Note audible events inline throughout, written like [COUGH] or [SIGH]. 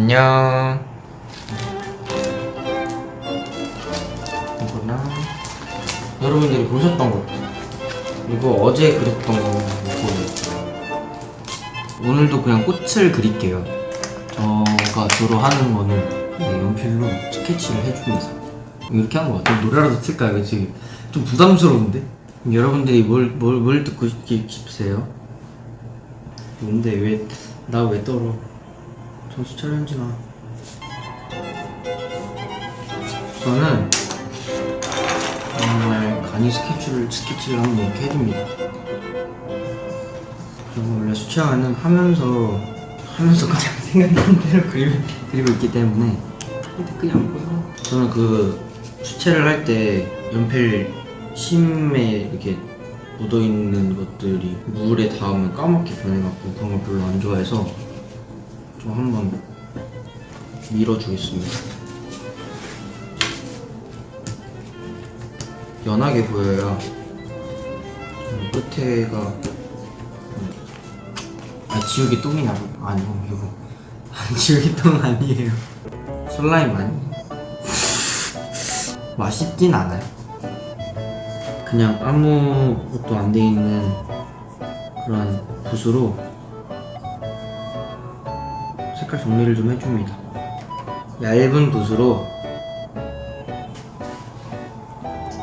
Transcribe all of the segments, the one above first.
안녕. 이거나 여러분들이 보셨던 거 이거 어제 그렸던 거고 오늘도 그냥 꽃을 그릴게요. 저가 주로 하는 거는 네, 연필로 스케치를 해줍니다. 이렇게 한 거 같아요. 노래라도 틀까요? 지금 좀 부담스러운데? 여러분들이 뭘, 뭘, 뭘 듣고 싶- 싶으세요? 뭔데 왜 나 왜 떨어? 정신 차려 현진아. 저는 정말 간이 스케치를 스케치를 한번 이렇게 해줍니다. 저는 원래 수채화는 하면서 하면서 그냥 [LAUGHS] 생각나는 대로 그리고, 그리고 있기 때문에 댓글이 안 보여. 저는 그 수채를 할 때 연필 심에 이렇게 묻어 있는 것들이 물에 닿으면 까맣게 변해갖고 그런 걸 별로 안 좋아해서 좀 한번 밀어주겠습니다. 연하게 보여야 좀 끝에가 아 지우개 똥이 나고 아니요 이거 [LAUGHS] 지우개 똥 아니에요. 슬라임 아니에요? [LAUGHS] 맛있진 않아요. 그냥 아무것도 안 돼 있는 그런 붓으로 색깔 정리를 좀 해줍니다. 얇은 붓으로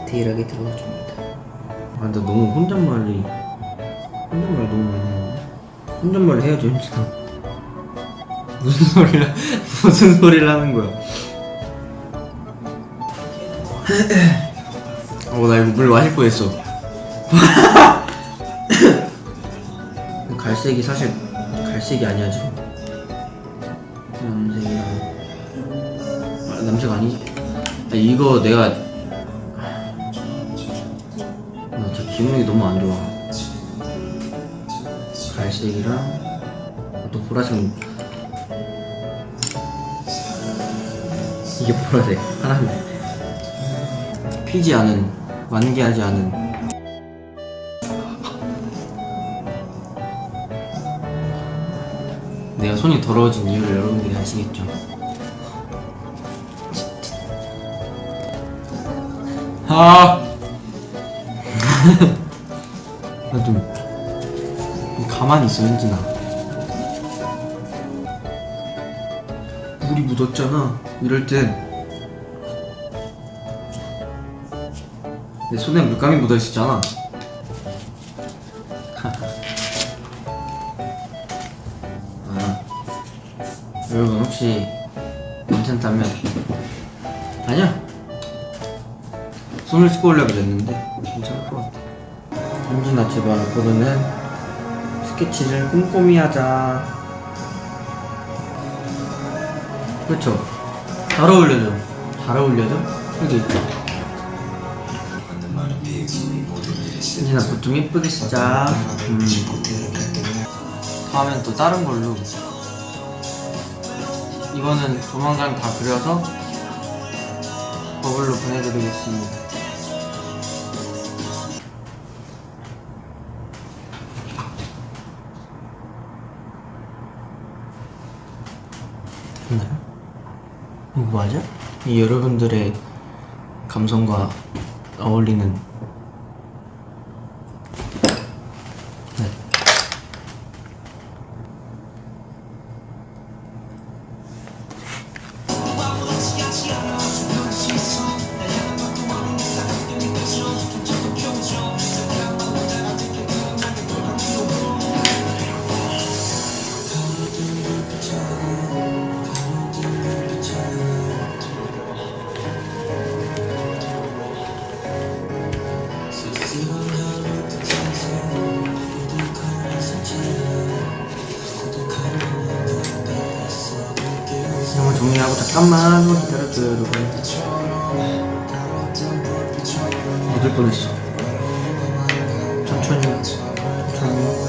디테일하게 들어가줍니다. 아 근데 너무 혼잣말이 혼잣말 너무 많이 하는데 혼잣말 해야죠 현진아 무슨 소리를 [LAUGHS] 무슨 소리를 하는 거야? 어 나 이거 물 마실 뻔했어. [LAUGHS] 갈색이 사실 갈색이 아니야 지금 남색이랑 아, 남색 아니지. 아, 이거 내가 나 진짜 기분이 너무 안 좋아. 갈색이랑 또 보라색. 이게 보라색. 하나인데 피지 않은 완개하지 않은 내가 손이 더러워진 이유를 여러분들이 아시겠죠? 아! [LAUGHS] 나좀 가만히 있어 현진아 물이 묻었잖아 이럴 땐 내 손에 물감이 묻어 있었잖아. 아, 여러분 혹시 괜찮다면 아니야. 손을 씻고 오려고 그랬는데 괜찮을 것 같아. 현진아 제발 앞으로는 스케치를 꼼꼼히 하자. 그렇죠. 잘 어울려져. 잘 어울려져? 여기. 이진아 보통 예쁘게 쓰자 음. 다음엔 또 다른 걸로 이거는 조만간 다 그려서 버블로 보내드리겠습니다 됐나요? 이거 맞아? 이 여러분들의 감성과 어울리는 Bye. 정리하고 잠깐만 기다려줘요 여러분. 묻을 뻔했어. 천천히 천천히